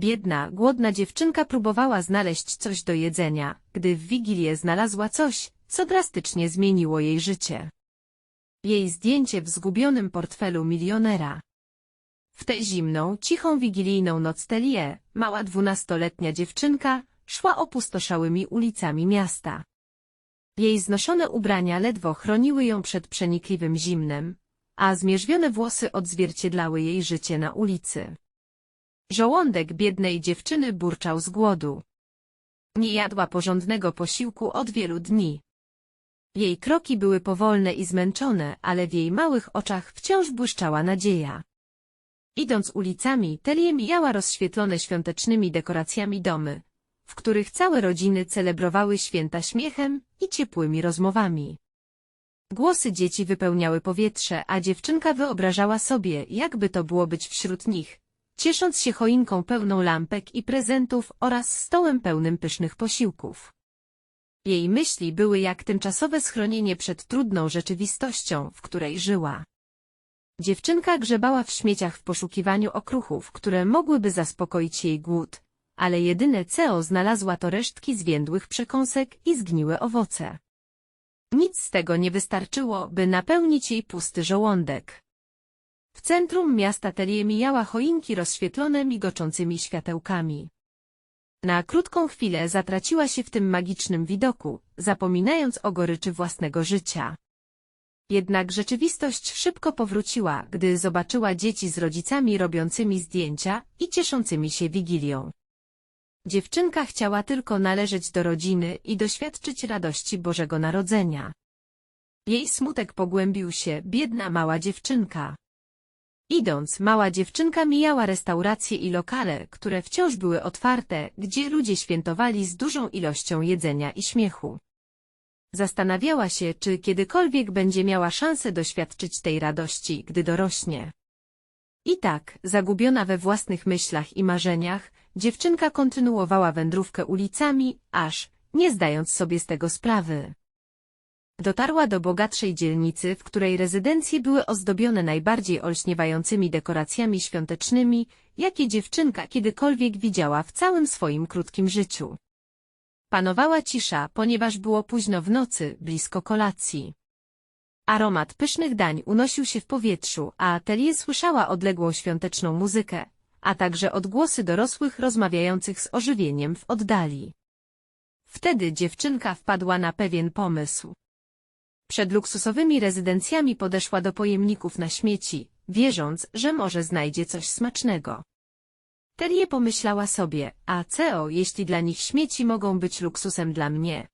Biedna, głodna dziewczynka próbowała znaleźć coś do jedzenia, gdy w Wigilię znalazła coś, co drastycznie zmieniło jej życie. Jej zdjęcie w zgubionym portfelu milionera. W tę zimną, cichą wigilijną noc Telie, mała dwunastoletnia dziewczynka, szła opustoszałymi ulicami miasta. Jej znoszone ubrania ledwo chroniły ją przed przenikliwym zimnem, a zmierzwione włosy odzwierciedlały jej życie na ulicy. Żołądek biednej dziewczyny burczał z głodu. Nie jadła porządnego posiłku od wielu dni. Jej kroki były powolne i zmęczone, ale w jej małych oczach wciąż błyszczała nadzieja. Idąc ulicami, Telie mijała rozświetlone świątecznymi dekoracjami domy, w których całe rodziny celebrowały święta śmiechem i ciepłymi rozmowami. Głosy dzieci wypełniały powietrze, a dziewczynka wyobrażała sobie, jakby to było być wśród nich, ciesząc się choinką pełną lampek i prezentów oraz stołem pełnym pysznych posiłków. Jej myśli były jak tymczasowe schronienie przed trudną rzeczywistością, w której żyła. Dziewczynka grzebała w śmieciach w poszukiwaniu okruchów, które mogłyby zaspokoić jej głód, ale jedyne co znalazła to resztki zwiędłych przekąsek i zgniłe owoce. Nic z tego nie wystarczyło, by napełnić jej pusty żołądek. W centrum miasta Telie mijała choinki rozświetlone migoczącymi światełkami. Na krótką chwilę zatraciła się w tym magicznym widoku, zapominając o goryczy własnego życia. Jednak rzeczywistość szybko powróciła, gdy zobaczyła dzieci z rodzicami robiącymi zdjęcia i cieszącymi się Wigilią. Dziewczynka chciała tylko należeć do rodziny i doświadczyć radości Bożego Narodzenia. Jej smutek pogłębił się, biedna mała dziewczynka. Idąc, mała dziewczynka mijała restauracje i lokale, które wciąż były otwarte, gdzie ludzie świętowali z dużą ilością jedzenia i śmiechu. Zastanawiała się, czy kiedykolwiek będzie miała szansę doświadczyć tej radości, gdy dorośnie. I tak, zagubiona we własnych myślach i marzeniach, dziewczynka kontynuowała wędrówkę ulicami, aż, nie zdając sobie z tego sprawy. Dotarła do bogatszej dzielnicy, w której rezydencje były ozdobione najbardziej olśniewającymi dekoracjami świątecznymi, jakie dziewczynka kiedykolwiek widziała w całym swoim krótkim życiu. Panowała cisza, ponieważ było późno w nocy, blisko kolacji. Aromat pysznych dań unosił się w powietrzu, a Atelier słyszała odległą świąteczną muzykę, a także odgłosy dorosłych rozmawiających z ożywieniem w oddali. Wtedy dziewczynka wpadła na pewien pomysł. Przed luksusowymi rezydencjami podeszła do pojemników na śmieci, wierząc, że może znajdzie coś smacznego. Terie pomyślała sobie, a co, jeśli dla nich śmieci mogą być luksusem dla mnie?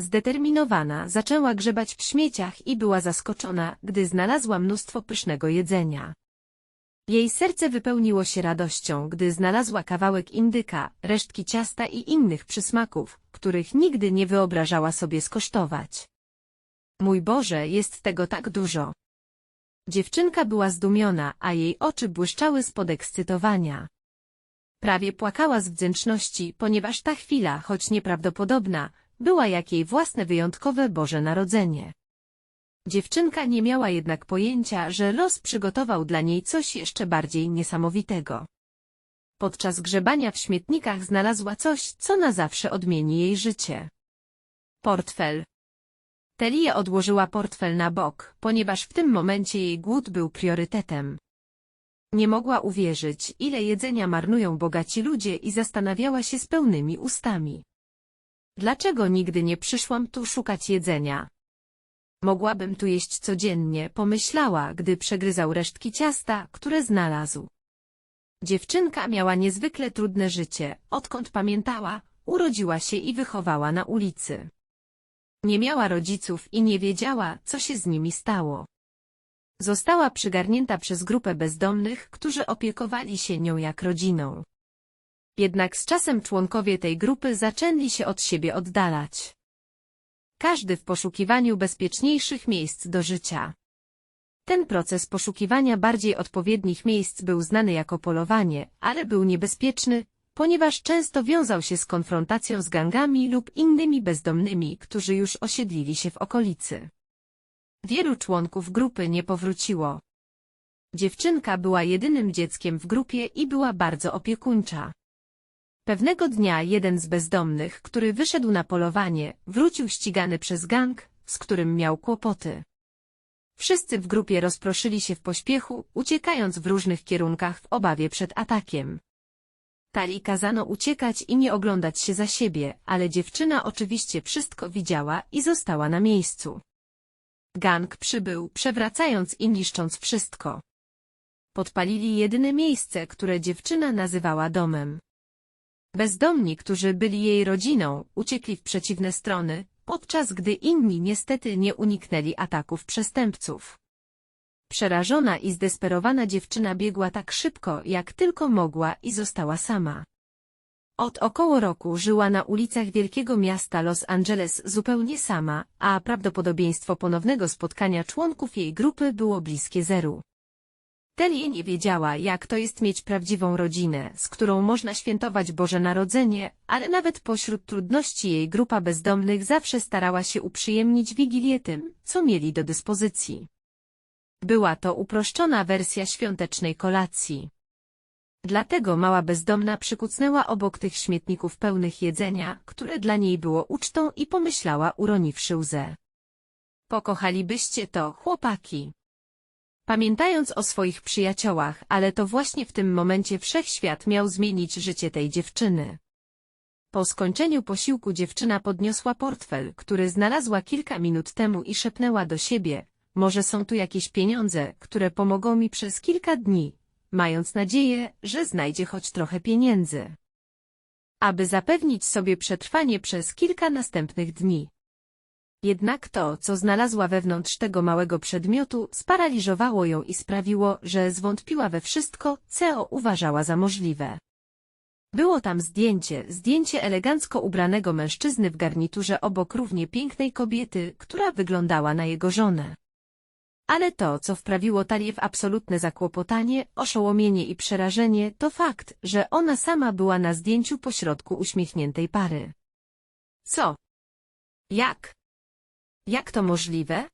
Zdeterminowana zaczęła grzebać w śmieciach i była zaskoczona, gdy znalazła mnóstwo pysznego jedzenia. Jej serce wypełniło się radością, gdy znalazła kawałek indyka, resztki ciasta i innych przysmaków, których nigdy nie wyobrażała sobie skosztować. Mój Boże, jest tego tak dużo. Dziewczynka była zdumiona, a jej oczy błyszczały z podekscytowania. Prawie płakała z wdzięczności, ponieważ ta chwila, choć nieprawdopodobna, była jak jej własne wyjątkowe Boże Narodzenie. Dziewczynka nie miała jednak pojęcia, że los przygotował dla niej coś jeszcze bardziej niesamowitego. Podczas grzebania w śmietnikach znalazła coś, co na zawsze odmieni jej życie. Portfel. Telia odłożyła portfel na bok, ponieważ w tym momencie jej głód był priorytetem. Nie mogła uwierzyć, ile jedzenia marnują bogaci ludzie i zastanawiała się z pełnymi ustami. Dlaczego nigdy nie przyszłam tu szukać jedzenia? Mogłabym tu jeść codziennie, pomyślała, gdy przegryzał resztki ciasta, które znalazł. Dziewczynka miała niezwykle trudne życie, odkąd pamiętała, urodziła się i wychowała na ulicy. Nie miała rodziców i nie wiedziała, co się z nimi stało. Została przygarnięta przez grupę bezdomnych, którzy opiekowali się nią jak rodziną. Jednak z czasem członkowie tej grupy zaczęli się od siebie oddalać. Każdy w poszukiwaniu bezpieczniejszych miejsc do życia. Ten proces poszukiwania bardziej odpowiednich miejsc był znany jako polowanie, ale był niebezpieczny, ponieważ często wiązał się z konfrontacją z gangami lub innymi bezdomnymi, którzy już osiedlili się w okolicy. Wielu członków grupy nie powróciło. Dziewczynka była jedynym dzieckiem w grupie i była bardzo opiekuńcza. Pewnego dnia jeden z bezdomnych, który wyszedł na polowanie, wrócił ścigany przez gang, z którym miał kłopoty. Wszyscy w grupie rozproszyli się w pośpiechu, uciekając w różnych kierunkach w obawie przed atakiem. Tali kazano uciekać i nie oglądać się za siebie, ale dziewczyna oczywiście wszystko widziała i została na miejscu. Gang przybył, przewracając i niszcząc wszystko. Podpalili jedyne miejsce, które dziewczyna nazywała domem. Bezdomni, którzy byli jej rodziną, uciekli w przeciwne strony, podczas gdy inni niestety nie uniknęli ataków przestępców. Przerażona i zdesperowana dziewczyna biegła tak szybko, jak tylko mogła i została sama. Od około roku żyła na ulicach wielkiego miasta Los Angeles zupełnie sama, a prawdopodobieństwo ponownego spotkania członków jej grupy było bliskie zeru. Telie nie wiedziała, jak to jest mieć prawdziwą rodzinę, z którą można świętować Boże Narodzenie, ale nawet pośród trudności jej grupa bezdomnych zawsze starała się uprzyjemnić Wigilię tym, co mieli do dyspozycji. Była to uproszczona wersja świątecznej kolacji. Dlatego mała bezdomna przykucnęła obok tych śmietników pełnych jedzenia, które dla niej było ucztą i pomyślała uroniwszy łzę. Pokochalibyście to, chłopaki. Pamiętając o swoich przyjaciołach, ale to właśnie w tym momencie wszechświat miał zmienić życie tej dziewczyny. Po skończeniu posiłku dziewczyna podniosła portfel, który znalazła kilka minut temu i szepnęła do siebie, może są tu jakieś pieniądze, które pomogą mi przez kilka dni, mając nadzieję, że znajdzie choć trochę pieniędzy. Aby zapewnić sobie przetrwanie przez kilka następnych dni. Jednak to, co znalazła wewnątrz tego małego przedmiotu, sparaliżowało ją i sprawiło, że zwątpiła we wszystko, co uważała za możliwe. Było tam zdjęcie, zdjęcie elegancko ubranego mężczyzny w garniturze obok równie pięknej kobiety, która wyglądała na jego żonę. Ale to, co wprawiło Talię w absolutne zakłopotanie, oszołomienie i przerażenie, to fakt, że ona sama była na zdjęciu pośrodku uśmiechniętej pary. Co? Jak? Jak to możliwe?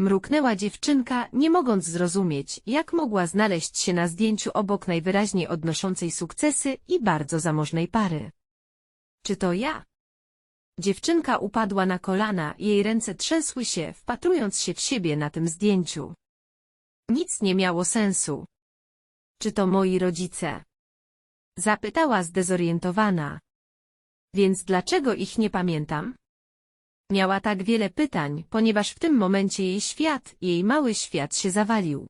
Mruknęła dziewczynka, nie mogąc zrozumieć, jak mogła znaleźć się na zdjęciu obok najwyraźniej odnoszącej sukcesy i bardzo zamożnej pary. Czy to ja? Dziewczynka upadła na kolana, jej ręce trzęsły się, wpatrując się w siebie na tym zdjęciu. Nic nie miało sensu. Czy to moi rodzice? Zapytała zdezorientowana. Więc dlaczego ich nie pamiętam? Miała tak wiele pytań, ponieważ w tym momencie jej świat, jej mały świat się zawalił.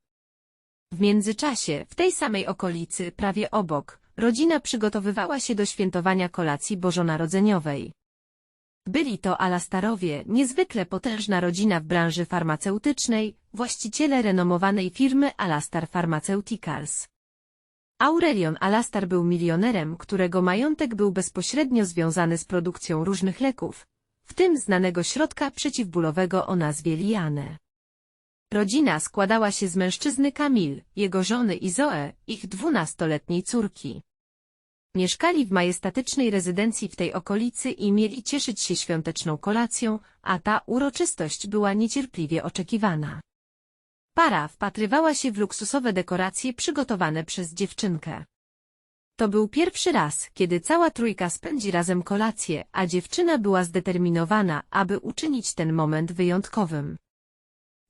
W międzyczasie, w tej samej okolicy, prawie obok, rodzina przygotowywała się do świętowania kolacji bożonarodzeniowej. Byli to Alastarowie, niezwykle potężna rodzina w branży farmaceutycznej, właściciele renomowanej firmy Alastar Pharmaceuticals. Aurelion Alastar był milionerem, którego majątek był bezpośrednio związany z produkcją różnych leków, w tym znanego środka przeciwbólowego o nazwie Liane. Rodzina składała się z mężczyzny Kamil, jego żony i Zoe, ich dwunastoletniej córki. Mieszkali w majestatycznej rezydencji w tej okolicy i mieli cieszyć się świąteczną kolacją, a ta uroczystość była niecierpliwie oczekiwana. Para wpatrywała się w luksusowe dekoracje przygotowane przez dziewczynkę. To był pierwszy raz, kiedy cała trójka spędzi razem kolację, a dziewczyna była zdeterminowana, aby uczynić ten moment wyjątkowym.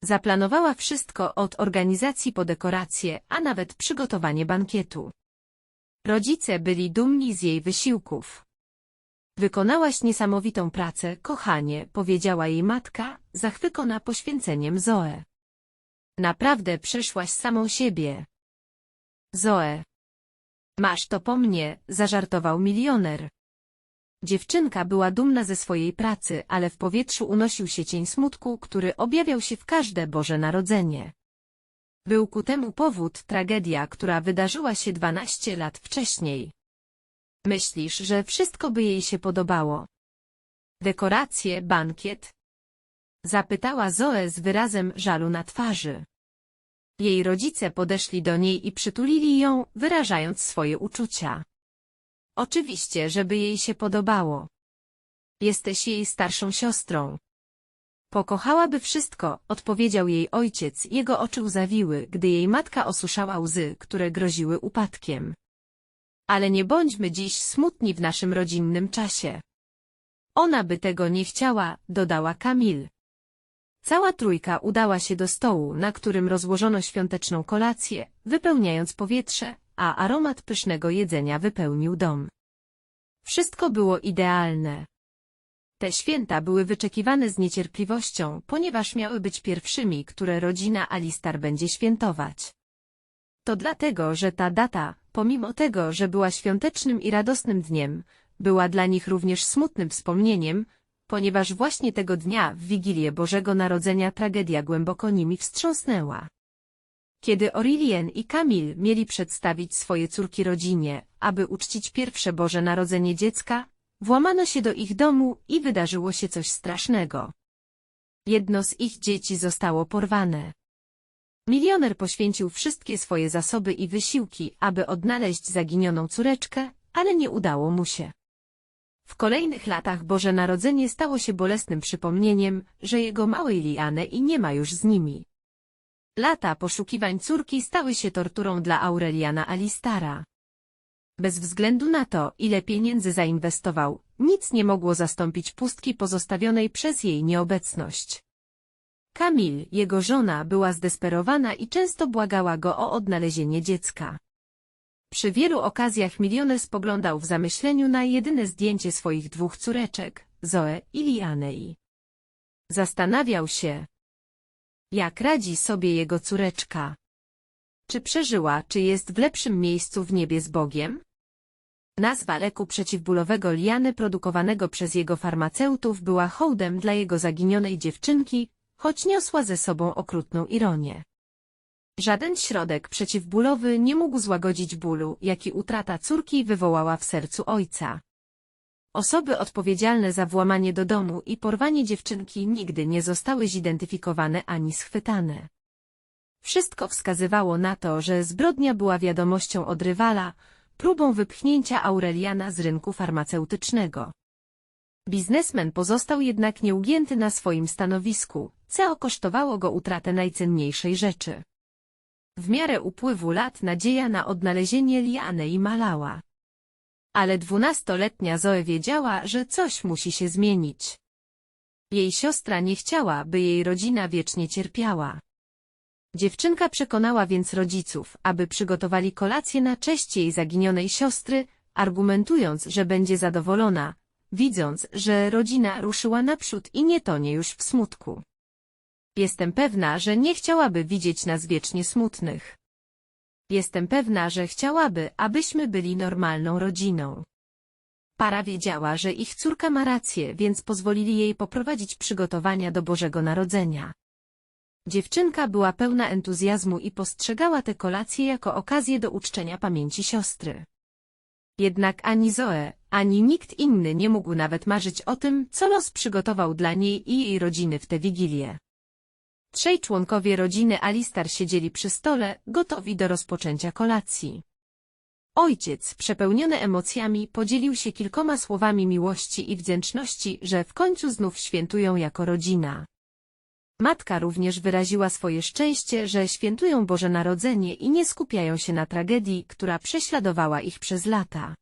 Zaplanowała wszystko od organizacji po dekoracje, a nawet przygotowanie bankietu. Rodzice byli dumni z jej wysiłków. Wykonałaś niesamowitą pracę, kochanie, powiedziała jej matka, zachwycona poświęceniem Zoe. Naprawdę przeszłaś samą siebie. Zoe. Masz to po mnie, zażartował milioner. Dziewczynka była dumna ze swojej pracy, ale w powietrzu unosił się cień smutku, który objawiał się w każde Boże Narodzenie. Był ku temu powód tragedia, która wydarzyła się 12 lat wcześniej. Myślisz, że wszystko by jej się podobało? Dekoracje, bankiet? Zapytała Zoe z wyrazem żalu na twarzy. Jej rodzice podeszli do niej i przytulili ją, wyrażając swoje uczucia. Oczywiście, żeby jej się podobało. Jesteś jej starszą siostrą. Pokochałaby wszystko, odpowiedział jej ojciec, jego oczy łzawiły, gdy jej matka osuszała łzy, które groziły upadkiem. Ale nie bądźmy dziś smutni w naszym rodzinnym czasie. Ona by tego nie chciała, dodała Kamil. Cała trójka udała się do stołu, na którym rozłożono świąteczną kolację, wypełniając powietrze, a aromat pysznego jedzenia wypełnił dom. Wszystko było idealne. Te święta były wyczekiwane z niecierpliwością, ponieważ miały być pierwszymi, które rodzina Alistar będzie świętować. To dlatego, że ta data, pomimo tego, że była świątecznym i radosnym dniem, była dla nich również smutnym wspomnieniem, ponieważ właśnie tego dnia, w Wigilię Bożego Narodzenia tragedia głęboko nimi wstrząsnęła. Kiedy Orilien i Kamil mieli przedstawić swoje córki rodzinie, aby uczcić pierwsze Boże Narodzenie dziecka, włamano się do ich domu i wydarzyło się coś strasznego. Jedno z ich dzieci zostało porwane. Milioner poświęcił wszystkie swoje zasoby i wysiłki, aby odnaleźć zaginioną córeczkę, ale nie udało mu się. W kolejnych latach Boże Narodzenie stało się bolesnym przypomnieniem, że jego małej Liany i nie ma już z nimi. Lata poszukiwań córki stały się torturą dla Aureliana Alistara. Bez względu na to, ile pieniędzy zainwestował, nic nie mogło zastąpić pustki pozostawionej przez jej nieobecność. Kamil, jego żona, była zdesperowana i często błagała go o odnalezienie dziecka. Przy wielu okazjach milioner spoglądał w zamyśleniu na jedyne zdjęcie swoich dwóch córeczek, Zoe i Lianei. Zastanawiał się, jak radzi sobie jego córeczka. Czy przeżyła, czy jest w lepszym miejscu w niebie z Bogiem? Nazwa leku przeciwbólowego Liany produkowanego przez jego farmaceutów była hołdem dla jego zaginionej dziewczynki, choć niosła ze sobą okrutną ironię. Żaden środek przeciwbólowy nie mógł złagodzić bólu, jaki utrata córki wywołała w sercu ojca. Osoby odpowiedzialne za włamanie do domu i porwanie dziewczynki nigdy nie zostały zidentyfikowane ani schwytane. Wszystko wskazywało na to, że zbrodnia była wiadomością od rywala, próbą wypchnięcia Aureliana z rynku farmaceutycznego. Biznesmen pozostał jednak nieugięty na swoim stanowisku, co kosztowało go utratę najcenniejszej rzeczy. W miarę upływu lat nadzieja na odnalezienie Liany malała. Ale dwunastoletnia Zoe wiedziała, że coś musi się zmienić. Jej siostra nie chciała, by jej rodzina wiecznie cierpiała. Dziewczynka przekonała więc rodziców, aby przygotowali kolację na cześć jej zaginionej siostry, argumentując, że będzie zadowolona, widząc, że rodzina ruszyła naprzód i nie tonie już w smutku. Jestem pewna, że nie chciałaby widzieć nas wiecznie smutnych. Jestem pewna, że chciałaby, abyśmy byli normalną rodziną. Para wiedziała, że ich córka ma rację, więc pozwolili jej poprowadzić przygotowania do Bożego Narodzenia. Dziewczynka była pełna entuzjazmu i postrzegała tę kolację jako okazję do uczczenia pamięci siostry. Jednak ani Zoe, ani nikt inny nie mógł nawet marzyć o tym, co los przygotował dla niej i jej rodziny w tę wigilię. Trzej członkowie rodziny Alistar siedzieli przy stole, gotowi do rozpoczęcia kolacji. Ojciec, przepełniony emocjami, podzielił się kilkoma słowami miłości i wdzięczności, że w końcu znów świętują jako rodzina. Matka również wyraziła swoje szczęście, że świętują Boże Narodzenie i nie skupiają się na tragedii, która prześladowała ich przez lata.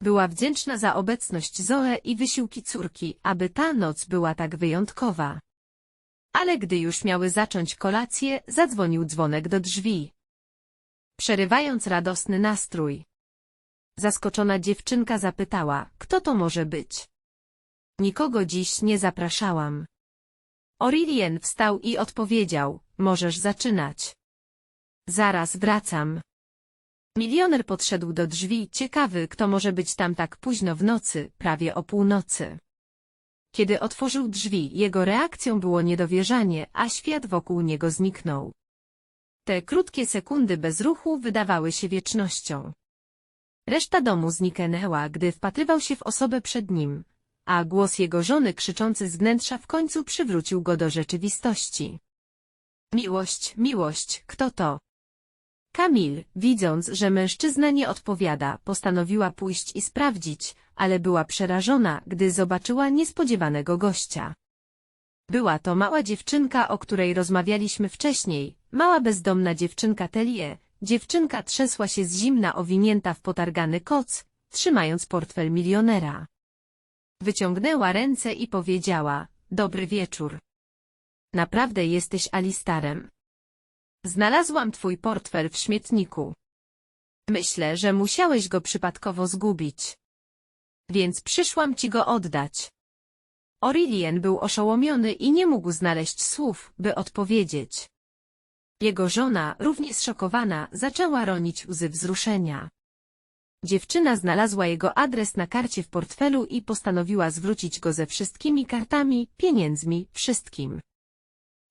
Była wdzięczna za obecność Zoe i wysiłki córki, aby ta noc była tak wyjątkowa. Ale gdy już miały zacząć kolację, zadzwonił dzwonek do drzwi. Przerywając radosny nastrój. Zaskoczona dziewczynka zapytała, kto to może być. Nikogo dziś nie zapraszałam. Orilien wstał i odpowiedział, możesz zaczynać. Zaraz wracam. Milioner podszedł do drzwi, ciekawy, kto może być tam tak późno w nocy, prawie o północy. Kiedy otworzył drzwi, jego reakcją było niedowierzanie, a świat wokół niego zniknął. Te krótkie sekundy bez ruchu wydawały się wiecznością. Reszta domu zniknęła, gdy wpatrywał się w osobę przed nim, a głos jego żony krzyczący z wnętrza w końcu przywrócił go do rzeczywistości. Miłość, miłość, kto to? Kamil, widząc, że mężczyzna nie odpowiada, postanowiła pójść i sprawdzić, ale była przerażona, gdy zobaczyła niespodziewanego gościa. Była to mała dziewczynka, o której rozmawialiśmy wcześniej, mała bezdomna dziewczynka Telie. Dziewczynka trzęsła się z zimna owinięta w potargany koc, trzymając portfel milionera. Wyciągnęła ręce i powiedziała, dobry wieczór. Naprawdę jesteś Alistarem. Znalazłam twój portfel w śmietniku. Myślę, że musiałeś go przypadkowo zgubić. Więc przyszłam ci go oddać. Aurelien był oszołomiony i nie mógł znaleźć słów, by odpowiedzieć. Jego żona, równie zszokowana, zaczęła ronić łzy wzruszenia. Dziewczyna znalazła jego adres na karcie w portfelu i postanowiła zwrócić go ze wszystkimi kartami, pieniędzmi, wszystkim.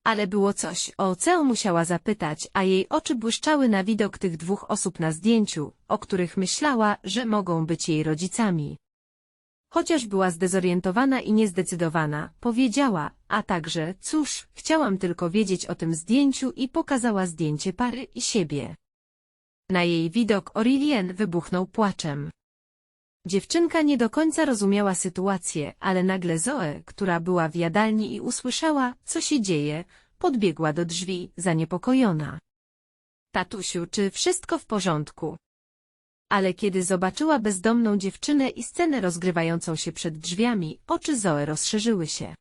Ale było coś, o co musiała zapytać, a jej oczy błyszczały na widok tych dwóch osób na zdjęciu, o których myślała, że mogą być jej rodzicami. Chociaż była zdezorientowana i niezdecydowana, powiedziała, a także, cóż, chciałam tylko wiedzieć o tym zdjęciu i pokazała zdjęcie pary i siebie. Na jej widok Aurelien wybuchnął płaczem. Dziewczynka nie do końca rozumiała sytuację, ale nagle Zoe, która była w jadalni i usłyszała, co się dzieje, podbiegła do drzwi, zaniepokojona. Tatusiu, czy wszystko w porządku? Ale kiedy zobaczyła bezdomną dziewczynę i scenę rozgrywającą się przed drzwiami, oczy Zoe rozszerzyły się.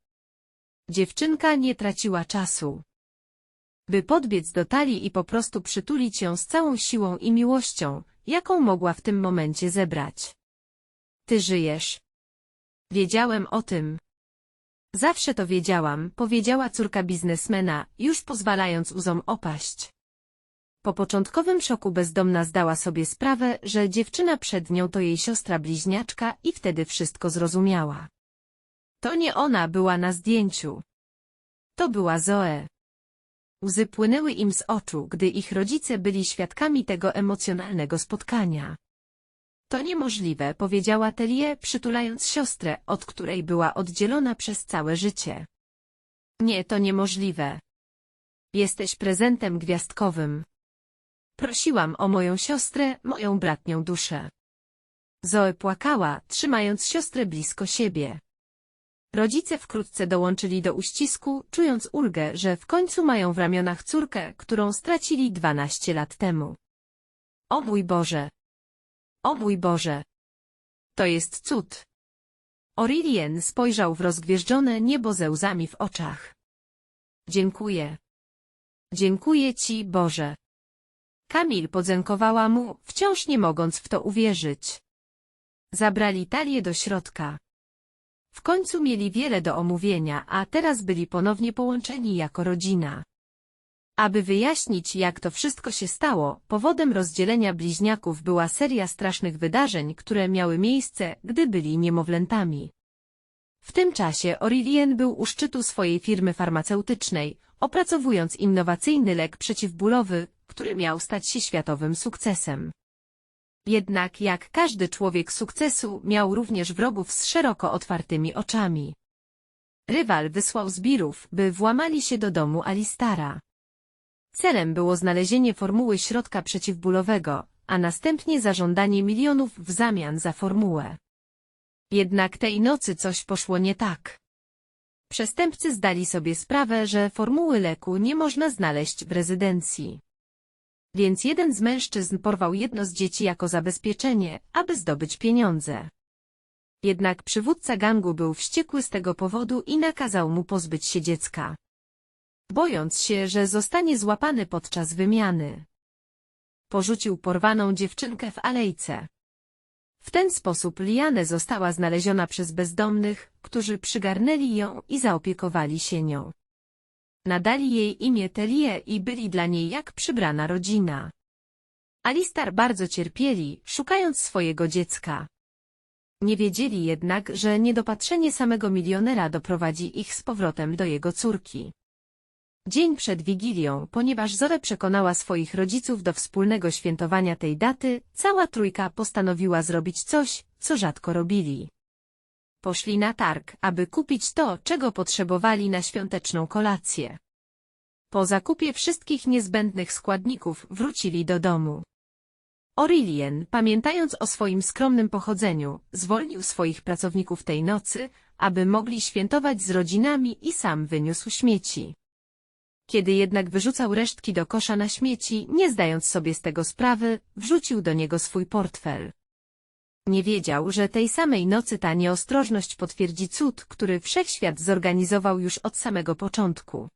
Dziewczynka nie traciła czasu. By podbiec do talii i po prostu przytulić ją z całą siłą i miłością, jaką mogła w tym momencie zebrać. Ty żyjesz. Wiedziałem o tym. Zawsze to wiedziałam, powiedziała córka biznesmena, już pozwalając uzom opaść. Po początkowym szoku bezdomna zdała sobie sprawę, że dziewczyna przed nią to jej siostra bliźniaczka i wtedy wszystko zrozumiała. To nie ona była na zdjęciu. To była Zoe. Łzy płynęły im z oczu, gdy ich rodzice byli świadkami tego emocjonalnego spotkania. To niemożliwe, powiedziała Telie, przytulając siostrę, od której była oddzielona przez całe życie. Nie, to niemożliwe. Jesteś prezentem gwiazdkowym. Prosiłam o moją siostrę, moją bratnią duszę. Zoe płakała, trzymając siostrę blisko siebie. Rodzice wkrótce dołączyli do uścisku, czując ulgę, że w końcu mają w ramionach córkę, którą stracili dwanaście lat temu. O mój Boże! O mój Boże! To jest cud! Aurelien spojrzał w rozgwieżdżone niebo ze łzami w oczach. Dziękuję. Dziękuję Ci, Boże. Kamil podziękowała mu, wciąż nie mogąc w to uwierzyć. Zabrali talię do środka. W końcu mieli wiele do omówienia, a teraz byli ponownie połączeni jako rodzina. Aby wyjaśnić, jak to wszystko się stało, powodem rozdzielenia bliźniaków była seria strasznych wydarzeń, które miały miejsce, gdy byli niemowlętami. W tym czasie Aurelien był u szczytu swojej firmy farmaceutycznej, opracowując innowacyjny lek przeciwbólowy, który miał stać się światowym sukcesem. Jednak jak każdy człowiek sukcesu, miał również wrogów z szeroko otwartymi oczami. Rywal wysłał zbirów, by włamali się do domu Alistara. Celem było znalezienie formuły środka przeciwbólowego, a następnie zażądanie milionów w zamian za formułę. Jednak tej nocy coś poszło nie tak. Przestępcy zdali sobie sprawę, że formuły leku nie można znaleźć w rezydencji. Więc jeden z mężczyzn porwał jedno z dzieci jako zabezpieczenie, aby zdobyć pieniądze. Jednak przywódca gangu był wściekły z tego powodu i nakazał mu pozbyć się dziecka. Bojąc się, że zostanie złapany podczas wymiany. Porzucił porwaną dziewczynkę w alejce. W ten sposób Liane została znaleziona przez bezdomnych, którzy przygarnęli ją i zaopiekowali się nią. Nadali jej imię Telie i byli dla niej jak przybrana rodzina. Alistar bardzo cierpieli, szukając swojego dziecka. Nie wiedzieli jednak, że niedopatrzenie samego milionera doprowadzi ich z powrotem do jego córki. Dzień przed Wigilią, ponieważ Zore przekonała swoich rodziców do wspólnego świętowania tej daty, cała trójka postanowiła zrobić coś, co rzadko robili. Poszli na targ, aby kupić to, czego potrzebowali na świąteczną kolację. Po zakupie wszystkich niezbędnych składników wrócili do domu. Aurelien, pamiętając o swoim skromnym pochodzeniu, zwolnił swoich pracowników tej nocy, aby mogli świętować z rodzinami i sam wyniósł śmieci. Kiedy jednak wyrzucał resztki do kosza na śmieci, nie zdając sobie z tego sprawy, wrzucił do niego swój portfel. Nie wiedział, że tej samej nocy ta nieostrożność potwierdzi cud, który wszechświat zorganizował już od samego początku.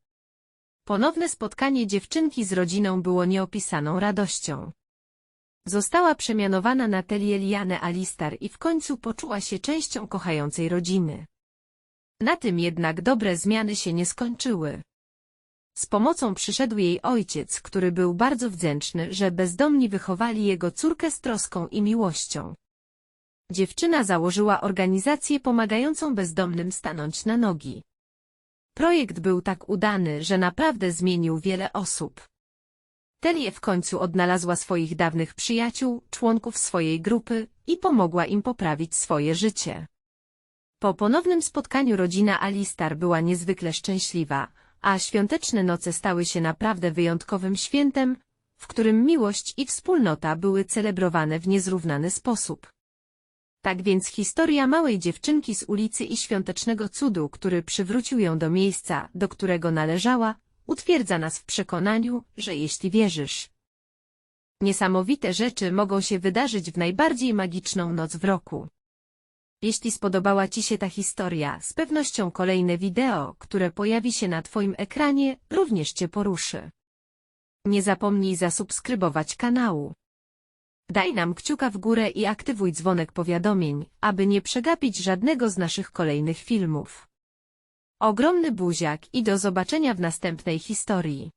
Ponowne spotkanie dziewczynki z rodziną było nieopisaną radością. Została przemianowana na Telielianę Alistar i w końcu poczuła się częścią kochającej rodziny. Na tym jednak dobre zmiany się nie skończyły. Z pomocą przyszedł jej ojciec, który był bardzo wdzięczny, że bezdomni wychowali jego córkę z troską i miłością. Dziewczyna założyła organizację pomagającą bezdomnym stanąć na nogi. Projekt był tak udany, że naprawdę zmienił wiele osób. Telie w końcu odnalazła swoich dawnych przyjaciół, członków swojej grupy i pomogła im poprawić swoje życie. Po ponownym spotkaniu rodzina Alistar była niezwykle szczęśliwa, a świąteczne noce stały się naprawdę wyjątkowym świętem, w którym miłość i wspólnota były celebrowane w niezrównany sposób. Tak więc historia małej dziewczynki z ulicy i świątecznego cudu, który przywrócił ją do miejsca, do którego należała, utwierdza nas w przekonaniu, że jeśli wierzysz, niesamowite rzeczy mogą się wydarzyć w najbardziej magiczną noc w roku. Jeśli spodobała Ci się ta historia, z pewnością kolejne wideo, które pojawi się na Twoim ekranie, również Cię poruszy. Nie zapomnij zasubskrybować kanału. Daj nam kciuka w górę i aktywuj dzwonek powiadomień, aby nie przegapić żadnego z naszych kolejnych filmów. Ogromny buziak i do zobaczenia w następnej historii.